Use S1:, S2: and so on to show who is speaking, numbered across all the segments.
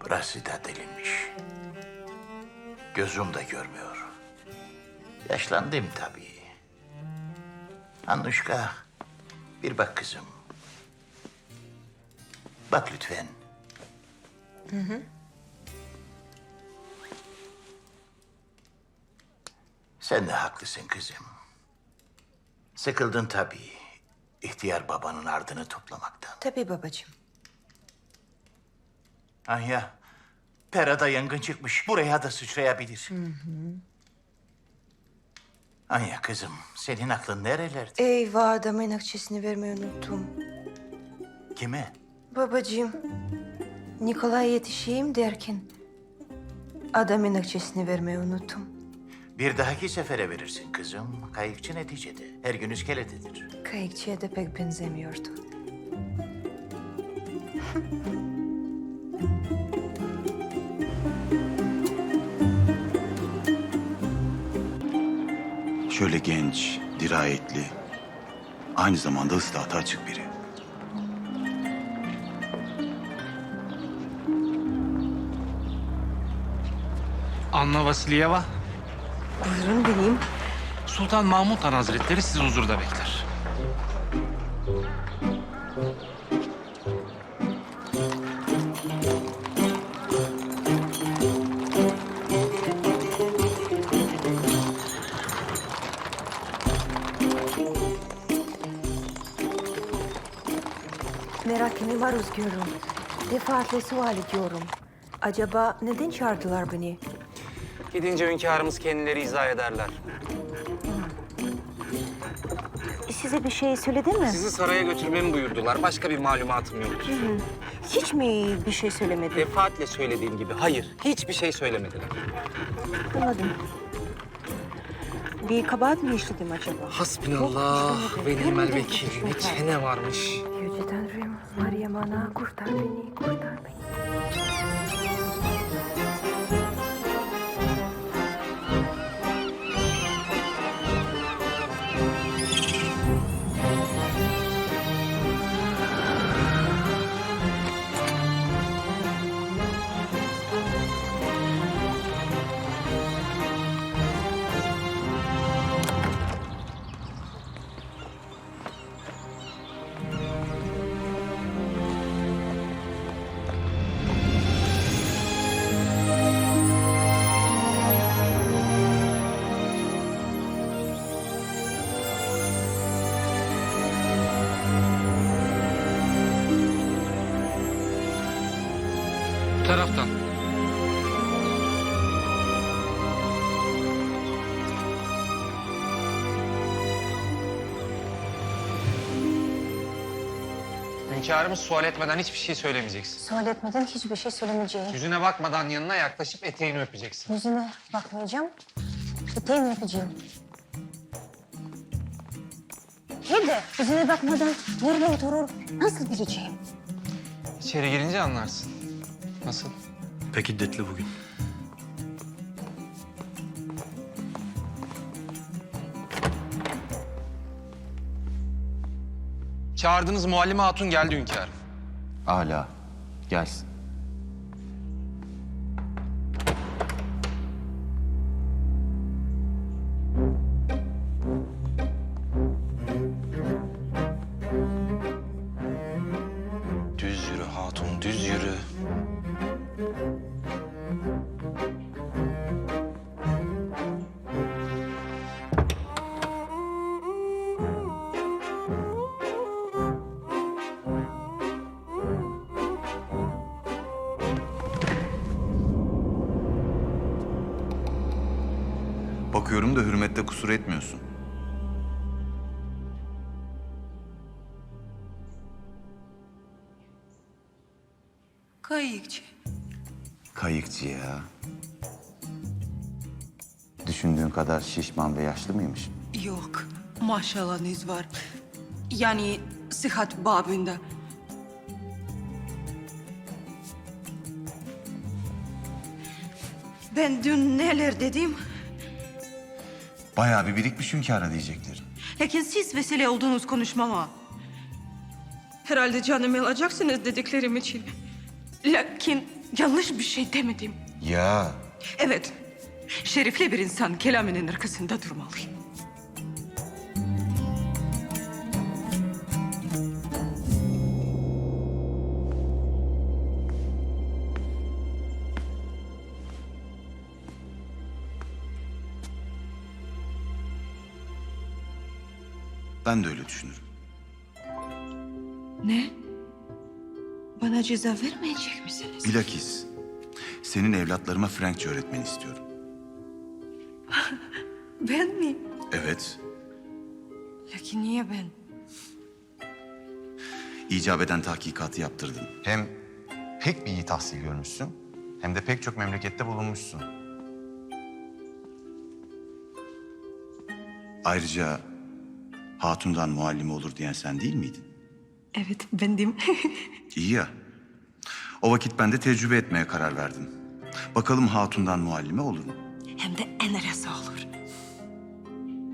S1: Burası da delinmiş. Gözüm de görmüyor. Yaşlandım tabii. Anuşka, bir bak kızım. Bak lütfen. Sen de haklısın kızım. Sıkıldın tabii. İhtiyar babanın ardını toplamaktan.
S2: Tabii babacığım.
S1: Anya, Pera'da yangın çıkmış. Buraya da sıçrayabilir. Anya kızım, senin aklın nerelerde?
S2: Eyvah adamın akçesini vermeyi unuttum.
S1: Kime?
S2: Babacığım, Nikolay yetişeyim derken adamın akçesini vermeyi unuttum.
S1: Bir dahaki sefere verirsin kızım. Kayıkçı neticede. Her gün iskeletedir.
S2: Kayıkçıya da pek benzemiyordu.
S3: Şöyle genç, dirayetli, aynı zamanda ıslahatı açık biri.
S4: Anna Vasilyeva,
S2: Buyurun benim.
S4: Sultan Mahmut Han Hazretleri sizi huzurda bekler.
S2: Var özgürüm. Defaatle sual ediyorum. Acaba neden çağırdılar beni?
S5: Gidince hünkârımız kendileri izah ederler.
S2: Size bir şey söyledi mi?
S5: Sizi saraya götürmemi buyurdular. Başka bir malumatım yoktur.
S2: Hiç mi bir şey söylemedi?
S5: Defaatle söylediğim gibi hayır, hiçbir şey söylemediler.
S2: Anladım. Bir kabahat mi işledim acaba?
S5: Hasbinallah ve
S2: Yok,
S5: nimel vekil. Ne çene varmış.
S2: Yüce Tanrım, Meryem Ana kurtar beni, kurtar beni.
S4: Taraftan.
S5: Hünkârımız sual etmeden hiçbir şey söylemeyeceksin.
S6: Sual etmeden hiçbir şey söylemeyeceğim.
S5: Yüzüne bakmadan yanına yaklaşıp eteğini öpeceksin.
S6: Yüzüne bakmayacağım. Eteğini öpeceğim. Hem de yüzüne bakmadan nerede oturur nasıl bileceğim?
S5: İçeri girince anlarsın. Nasıl?
S7: Pek hiddetli bugün.
S5: Çağırdığınız muallime hatun geldi hünkârım.
S3: Hala, gelsin. Bakıyorum da hürmette kusur etmiyorsun.
S8: Kayıkçı.
S3: Kayıkçı ya. Düşündüğün kadar şişman ve yaşlı mıymış?
S8: Yok, maşallahınız var. Yani sıhhat babında. Ben dün neler dedim?
S3: Bayağı bir birikmiş hünkâra diyeceklerim.
S8: Lakin siz vesile oldunuz konuşmama. Herhalde canımı alacaksınız dediklerim için. Lakin yanlış bir şey demedim.
S3: Ya
S8: Evet, şerifli bir insan kelamının arkasında durmalı.
S3: ben de öyle düşünürüm.
S8: Ne? Bana ceza vermeyecek misiniz?
S3: Bilakis senin evlatlarıma Frankçe öğretmeni istiyorum.
S8: Ben mi?
S3: Evet,
S8: Lakin niye ben?
S3: icap eden tahkikatı yaptırdım.
S7: Hem pek bir iyi tahsil görmüşsün hem de pek çok memlekette bulunmuşsun.
S3: Ayrıca hatundan muallime olur diyen sen değil miydin?
S8: Evet, bendim.
S3: İyi ya. O vakit ben de tecrübe etmeye karar verdim. Bakalım hatundan muallime olur mu?
S8: Hem de en arası olur.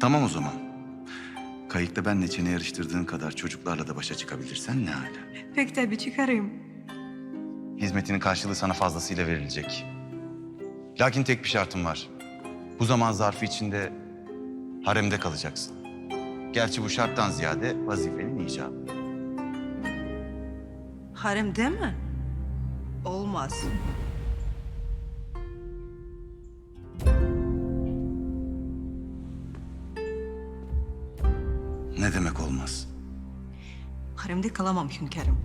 S3: Tamam o zaman. Kayıkta benle çene yarıştırdığın kadar çocuklarla da başa çıkabilirsen ne hala.
S8: Pek tabii çıkarım.
S7: Hizmetinin karşılığı sana fazlasıyla verilecek. Lakin tek bir şartım var. Bu zaman zarfı içinde haremde kalacaksın. Gerçi bu şarttan ziyade vazifenin icabı.
S8: Harem değil mi? Olmaz.
S3: Ne demek olmaz?
S8: Haremde kalamam hünkârım.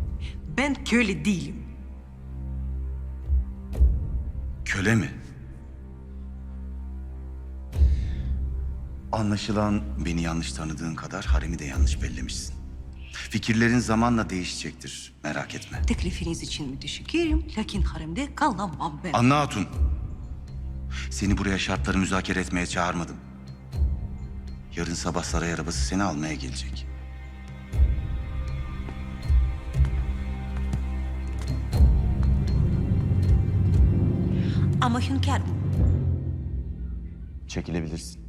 S8: Ben köle değilim.
S3: Köle mi? Anlaşılan beni yanlış tanıdığın kadar haremi de yanlış bellemişsin. Fikirlerin zamanla değişecektir. Merak etme.
S8: Teklifiniz için müteşekkirim. Lakin haremde kalamam ben.
S3: Anna Hatun. Seni buraya şartları müzakere etmeye çağırmadım. Yarın sabah saray arabası seni almaya gelecek.
S8: Ama hünkârım.
S7: Çekilebilirsin.